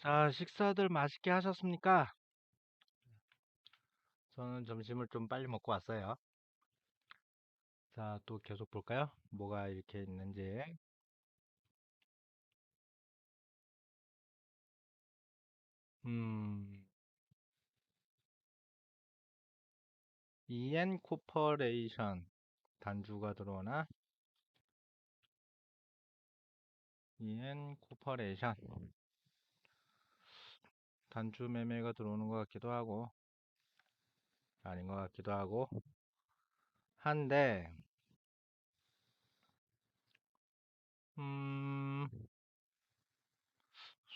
자, 식사들 맛있게 하셨습니까? 저는 점심을 좀 빨리 먹고 왔어요. 자, 또 계속 볼까요? 뭐가 이렇게 있는지. 음, EN 코퍼레이션 단주가 들어오나? EN 코퍼레이션 단주 매매가 들어오는 것 같기도 하고 아닌 것 같기도 하고 한데 음,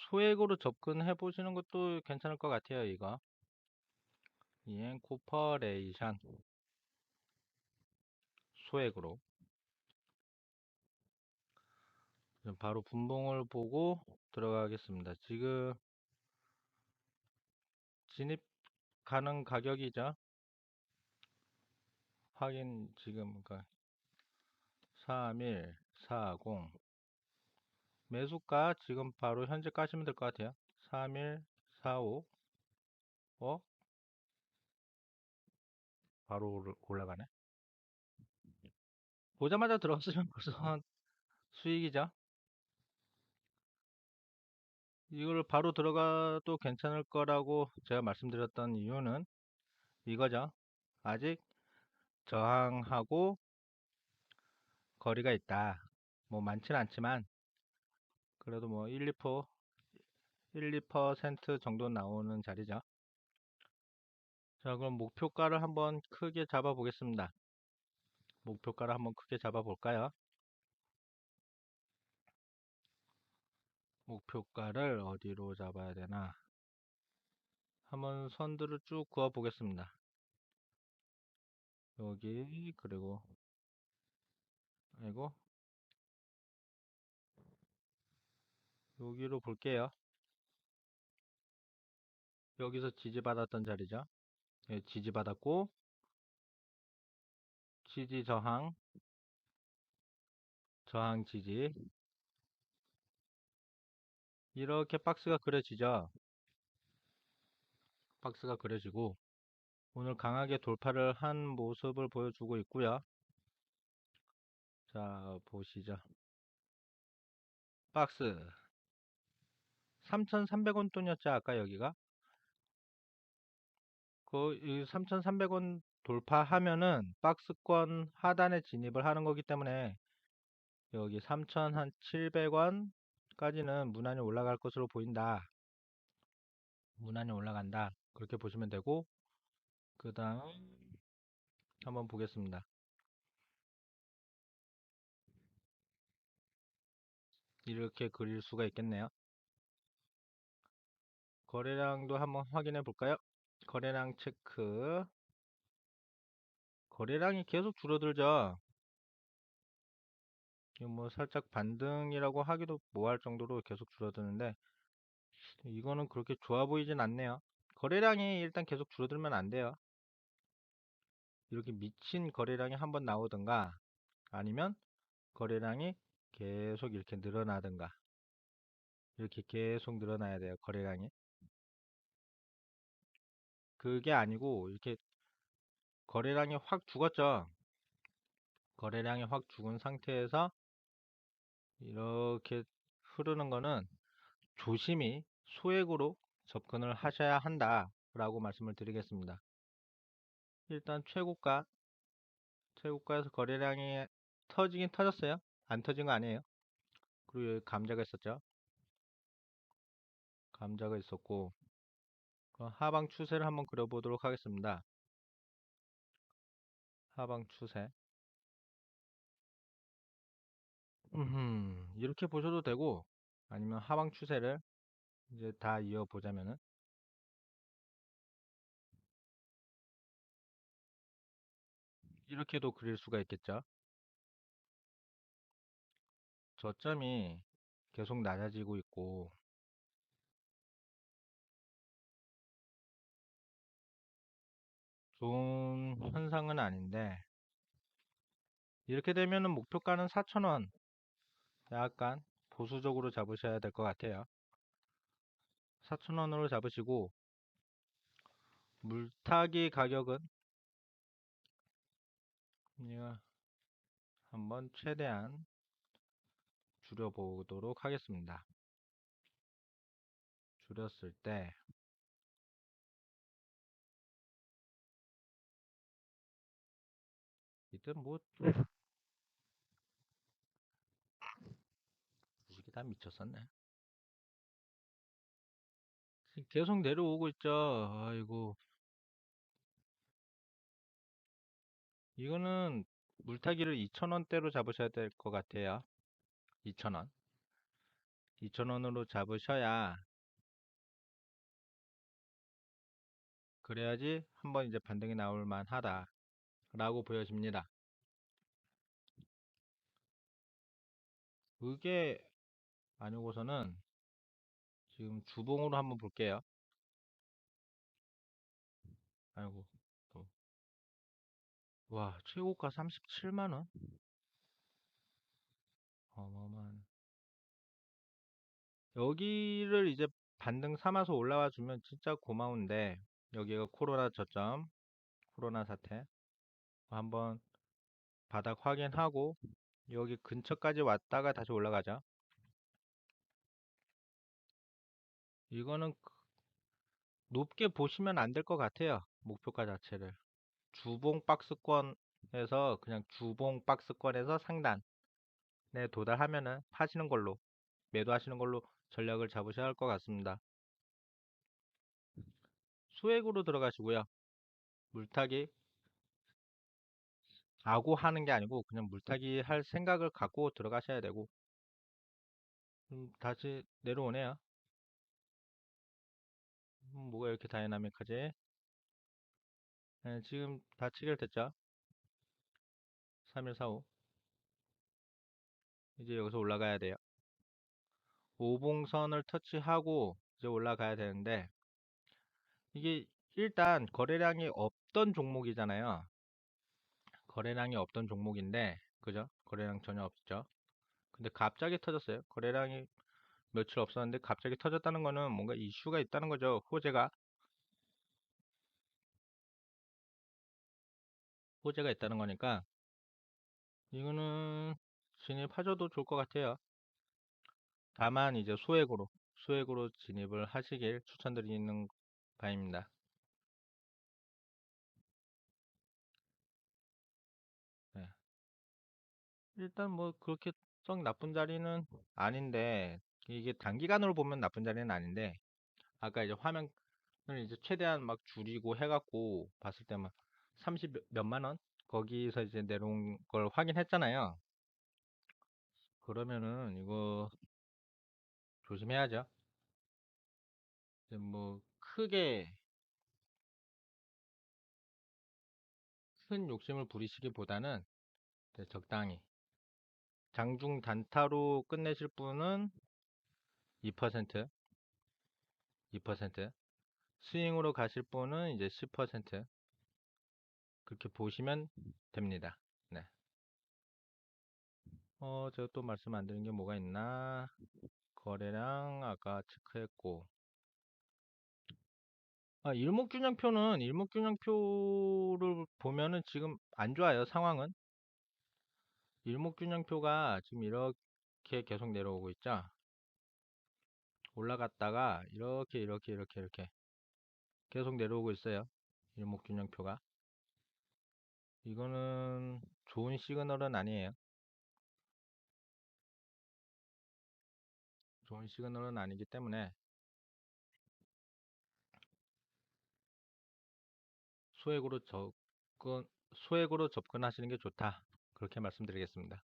소액으로 접근해 보시는 것도 괜찮을 것 같아요, 이거. EN 코퍼레이션 소액으로 바로 분봉을 보고 들어가겠습니다. 지금 진입 가능 가격이죠. 확인 지금 그러니까 31, 40 매수가 지금 바로 현재 까시면 될 것 같아요. 31, 45 어? 바로 올- 올라가네. 보자마자 들어갔으면 벌써 수익이죠. 이걸 바로 들어가도 괜찮을 거라고 제가 말씀드렸던 이유는 이거죠. 아직 저항하고 거리가 있다. 뭐 많지는 않지만 그래도 뭐 1, 2%, 1, 2% 정도 나오는 자리죠. 자, 그럼 목표가를 한번 크게 잡아 보겠습니다. 목표가를 한번 크게 잡아 볼까요? 목표가를 어디로 잡아야 되나? 한번 선들을 쭉 그어 보겠습니다. 여기 그리고 아이고 여기로 볼게요. 여기서 지지받았던 자리죠. 예, 지지받았고 지지 저항 저항 지지 이렇게 박스가 그려지죠. 박스가 그려지고 오늘 강하게 돌파를 한 모습을 보여주고 있고요. 자 보시죠. 박스 3,300원 돈이었죠 아까 여기가 그 3,300원 돌파하면은 박스권 하단에 진입을 하는 거기 때문에 여기 3,700원 까지는 무난히 올라갈 것으로 보인다. 무난히 올라간다. 그렇게 보시면 되고 그 다음 한번 보겠습니다. 이렇게 그릴 수가 있겠네요. 거래량도 한번 확인해 볼까요? 거래량 체크 거래량이 계속 줄어들죠. 뭐 살짝 반등이라고 하기도 뭐할 정도로 계속 줄어드는데 이거는 그렇게 좋아 보이진 않네요. 거래량이 일단 계속 줄어들면 안 돼요. 이렇게 미친 거래량이 한번 나오든가 아니면 거래량이 계속 이렇게 늘어나든가 이렇게 계속 늘어나야 돼요. 거래량이. 그게 아니고 이렇게 거래량이 확 죽었죠. 거래량이 확 죽은 상태에서 이렇게 흐르는 거는 조심히 소액으로 접근을 하셔야 한다 라고 말씀을 드리겠습니다. 일단 최고가 최고가에서 거래량이 터지긴 터졌어요. 안 터진 거 아니에요. 그리고 여기 감자가 있었죠. 감자가 있었고 하방 추세를 한번 그려보도록 하겠습니다. 하방 추세 음흠, 이렇게 보셔도 되고 아니면 하방 추세를 이제 다 이어보자면은 이렇게도 그릴 수가 있겠죠. 저점이 계속 낮아지고 있고 좋은 현상은 아닌데 이렇게 되면은 목표가는 4,000원 약간 보수적으로 잡으셔야 될 것 같아요. 4,000원으로 잡으시고 물타기 가격은 한번 최대한 줄여보도록 하겠습니다. 줄였을 때 이때 뭐 이게 다 미쳤었네. 계속 내려오고 있죠. 아이고 이거는 물타기를 2,000원대로 잡으셔야 될 것 같아요. 2,000원. 2,000원으로 잡으셔야 그래야지 한번 이제 반등이 나올 만하다 라고 보여집니다. 그게 아니고서는 지금 주봉으로 한번 볼게요. 아이고 또. 와 최고가 37만원 어마어마한 여기를 이제 반등 삼아서 올라와 주면 진짜 고마운데 여기가 코로나 저점 코로나 사태 한번 바닥 확인하고 여기 근처까지 왔다가 다시 올라가죠 이거는 그 높게 보시면 안 될 것 같아요 목표가 자체를. 주봉 박스권에서 그냥 주봉 박스권에서 상단에 도달하면은 파시는 걸로 매도하시는 걸로 전략을 잡으셔야 할 것 같습니다. 수액으로 들어가시고요. 물타기 아고 하는 게 아니고 그냥 물타기 할 생각을 갖고 들어가셔야 되고. 음, 다시 내려오네요 음, 뭐가 이렇게 다이나믹하지? 네, 지금 다 체결됐죠? 3145 이제 여기서 올라가야 돼요. 5봉선을 터치하고 이제 올라가야 되는데 이게 일단 거래량이 없던 종목이잖아요. 거래량이 없던 종목인데 그죠? 거래량 전혀 없죠? 근데 갑자기 터졌어요. 거래량이 며칠 없었는데 갑자기 터졌다는 거는 뭔가 이슈가 있다는 거죠 호재가. 호재가 있다는 거니까. 이거는 진입하셔도 좋을 것 같아요. 다만 이제 소액으로 소액으로 진입을 하시길 추천드리는 바입니다. 네. 일단 뭐 그렇게 썩 나쁜 자리는 아닌데 이게 단기간으로 보면 나쁜 자리는 아닌데 아까 이제 화면을 이제 최대한 막 줄이고 해갖고 봤을 때만 30 몇만 원? 거기서 이제 내려온 걸 확인했잖아요. 그러면은 이거 조심해야죠. 뭐 크게 큰 욕심을 부리시기보다는 네, 적당히. 장중 단타로 끝내실 분은 2% 2% 스윙으로 가실 분은 이제 10% 그렇게 보시면 됩니다. 네. 어, 제가 또 말씀 안 드린 게 뭐가 있나? 거래량 아까 체크했고. 아, 일목균형표는 일목균형표를 보면은 지금 안 좋아요, 상황은. 일목균형표가 지금 이렇게 계속 내려오고 있죠. 올라갔다가 이렇게 이렇게 이렇게 이렇게 계속 내려오고 있어요. 일목균형표가. 이거는 좋은 시그널은 아니에요. 좋은 시그널은 아니기 때문에 소액으로 접근 소액으로 접근하시는 게 좋다. 그렇게 말씀드리겠습니다.